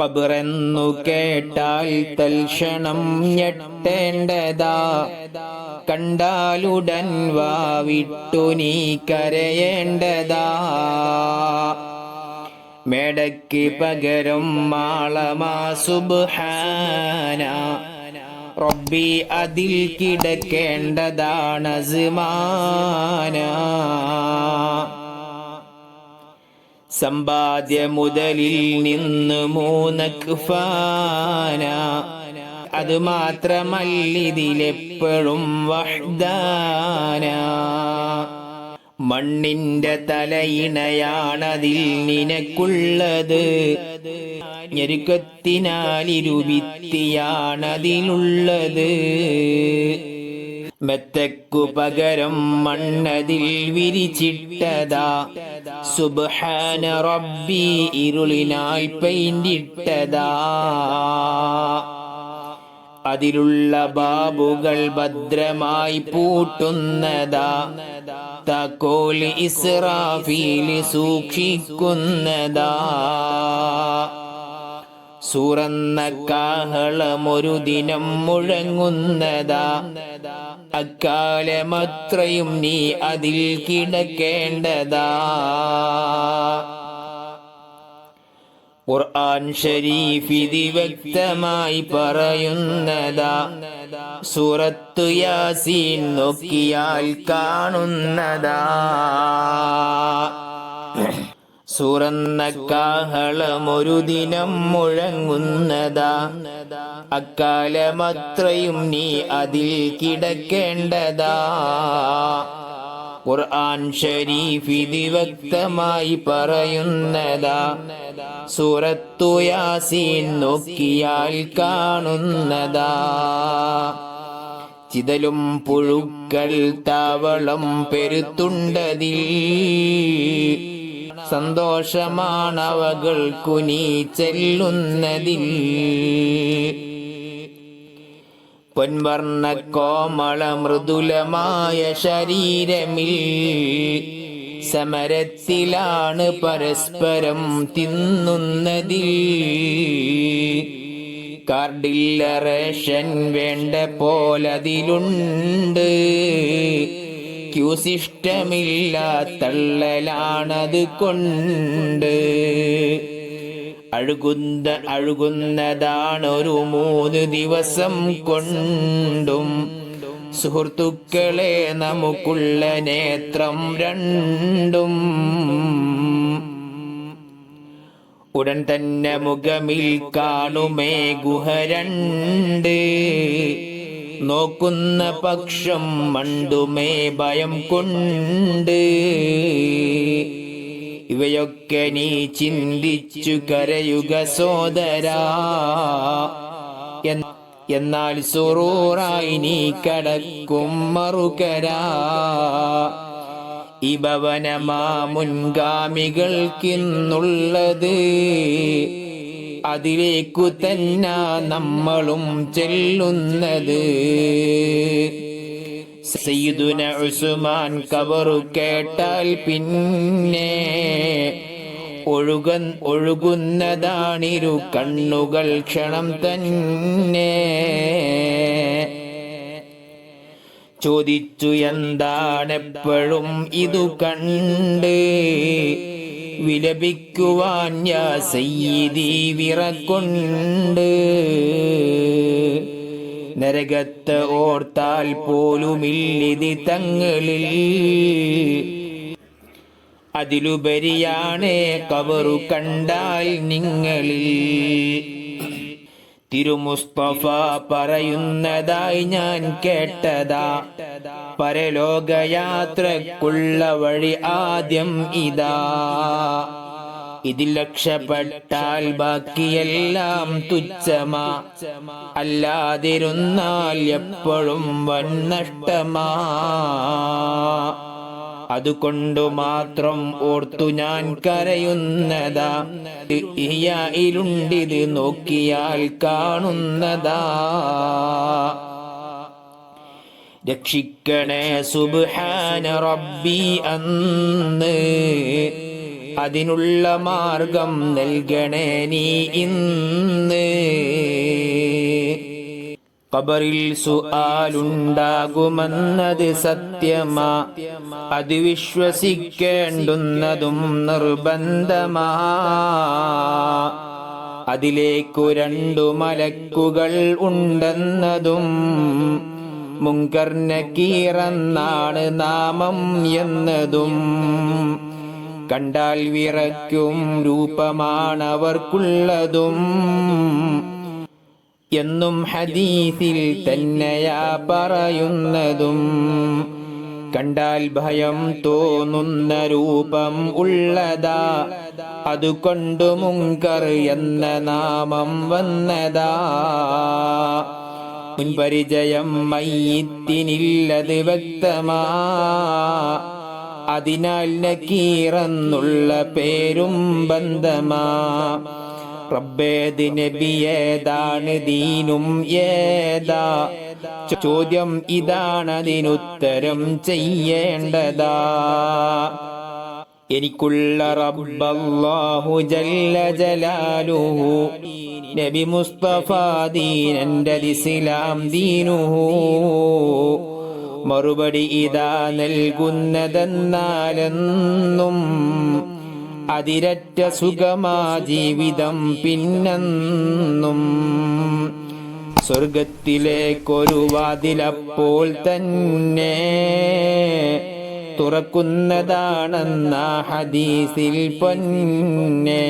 പബറെന്നു കേട്ടാൽ തൽക്ഷണം ഞെട്ടേണ്ടതാ. കണ്ടാലുടൻ വാവിട്ടു നീ കരയേണ്ടതാ. മേടയ്ക്ക് പകരം മാളമാ സുബ്ഹാന. റബ്ബി അതിൽ കിടക്കേണ്ടതാണ് സിമാന സമ്പാദ്യ മുതലിൽ നിന്ന് മൂന്നക്ക് ഫാന. അത് മാത്രമല്ലിതിലെപ്പോഴും വഹ്ദാന. മണ്ണിന്റെ തലയിണയാണതിൽ നിനക്കുള്ളത്. ഞെരുക്കത്തിനാലിരുവിത്തിയാണതിലുള്ളത് മെത്തക്കു പകരം മണ്ണതിൽ വിരിച്ചിട്ടതാ. സുബ്ഹാന റബ്ബി ഇരുളിനാൽ പെയിന്റിട്ടതാ. അതിലുള്ള ബാബുകൾ ഭദ്രമായി പൂട്ടുന്നതാ. തക്കോൽ ഇസ്രാഫീൽ സൂക്ഷിക്കുന്നതാ. സൂറന്ന കാഹളമൊരു ദിനം മുഴങ്ങുന്നതാ. അക്കാലമത്രയും നീ അതിൽ കിടക്കേണ്ടതാ. ഖുർആൻ ഷരീഫ് ഇത് വ്യക്തമായി പറയുന്നതാ. സൂറത്തു യാസീൻ നോക്കിയാൽ കാണുന്നതാ. സുറന്ന കാഹളമൊരു ദിനം മുഴങ്ങുന്നതാ. അക്കാലമത്രയും നീ അതിൽ കിടക്കേണ്ടതാ. ഖുർആൻ ഷരീഫ് വ്യക്തമായി പറയുന്നതാ. സൂറത്തു യാസീൻ നോക്കിയാൽ കാണുന്നതാ. ചിതലും പുഴുക്കൾ താവളം പെരുത്തുണ്ടതിൽ. സന്തോഷമാണവകൾക്കു നീ ചെല്ലുന്നതിൽ പൊൻവർണ കോമള മൃദുലമായ ശരീരമിൽ സമരത്തിലാണ് പരസ്പരം തിന്നുന്നതിൽ. കാർഡില്ല റേഷൻ വേണ്ട പോലതിലുണ്ട്. ക്യൂസിഷ്ടമില്ല തള്ളലാണത് കൊണ്ട്. അഴുകുന്ന അഴുകുന്നതാണൊരു മൂന്ന് ദിവസം കൊണ്ടും. സുഹൃത്തുക്കളെ നമുക്കുള്ള നേത്രം രണ്ടും. ഉടൻ തന്നെ മുഖമിൽ കാണുമേ ഗുഹ രണ്ട്. നോക്കുന്ന പക്ഷം മണ്ടുമേ ഭയം കൊണ്ട്. ഇവയൊക്കെ നീ ചിന്തിച്ചു കരയുക സോദരാ. എന്നാൽ സുറൂറായി നീ കടക്കും മറുകരാ. ഈ ഭവനമാ മുൻഗാമികൾക്കിന്നുള്ളത്. അതിലേക്കു തന്നെ നമ്മളും ചെല്ലുന്നത്. സയ്യിദുന ഉസ്മാൻ കബറു കേട്ടാൽ പിന്നെ ഒഴുക ഒഴുകുന്നതാണിരു കണ്ണുകൾ ക്ഷണം തന്നെ. ചോദിച്ചു എന്താണെപ്പോഴും ഇതു കണ്ട് വിലപിക്കുവാൻ യാ സയ്യിദി വിറക്കൊണ്ട്. നരകത്ത് ഓർത്താൽ പോലുമില്ലിതി തങ്ങളിൽ. അതിലുപരിയാണ് കവറു കണ്ടാൽ നിങ്ങളിൽ. തിരുമുസ്തഫ പറയുന്നതായി ഞാൻ കേട്ടതാ. പരലോകയാത്രക്കുള്ള വഴി ആദ്യം ഇതാ. ഇതിൽ രക്ഷപ്പെട്ടാൽ ബാക്കിയെല്ലാം തുച്ഛമാ. അല്ലാതിരുന്നാൽ എപ്പോഴും വൻ നഷ്ടമാ. അതുകൊണ്ടു മാത്രം ഓർത്തു ഞാൻ കരയുന്നതാ. ഇയായിലുണ്ടിത് നോക്കിയാൽ കാണുന്നതാ. രക്ഷിക്കണേ സുബ്ഹാന റബ്ബി അന്ന്. അതിനുള്ള മാർഗം നൽകണേ നീ ഇന്ന്. ഖബറിൽ സുആലുണ്ടാകുമെന്നത് സത്യമാ. അത് വിശ്വസിക്കേണ്ടുന്നതും നിർബന്ധമാ. അതിലേക്കു രണ്ടു മലക്കുകൾ ഉണ്ടെന്നതും മുങ്കർ നക്കീറെന്നാണ് നാമം എന്നതും. കണ്ടാൽ വിറയ്ക്കും രൂപമാണവർക്കുള്ളതും. എന്നും ഹദീസിൽ തന്നെയാ പറയുന്നതും. കണ്ടാൽ ഭയം തോന്നുന്ന രൂപം ഉള്ളതാ. അതുകൊണ്ട് മുങ്കർ എന്ന നാമം വന്നതാ. മുൻപരിചയം മയ്യത്തിനില്ലത് വ്യക്തമാ. അതിനാൽ നക്കീറെന്നുള്ള പേരും ബന്ധമാ. റബ്ബേത് ഏതാണ് ദീനും ഏതാ? ചോദ്യം ഇതാണ് അതിനുത്തരം ചെയ്യേണ്ടതാ. എനിക്കുള്ള റബ്ബല്ലാഹു ജല്ല ജലാലുഹു നബി മുസ്തഫ ദീനന്റെ ഇസ്ലാം ദീനുഹു. മറുപടി ഇതാ നൽകുന്നതെന്നാലെന്നും അതിരറ്റ സുഖമാ ജീവിതം പിന്നെന്നും. സ്വർഗത്തിലേക്കൊരു വാതിലപ്പോൾ തന്നെ തുറക്കുന്നതാണെന്ന ഹദീസിൽ പൊന്നേ.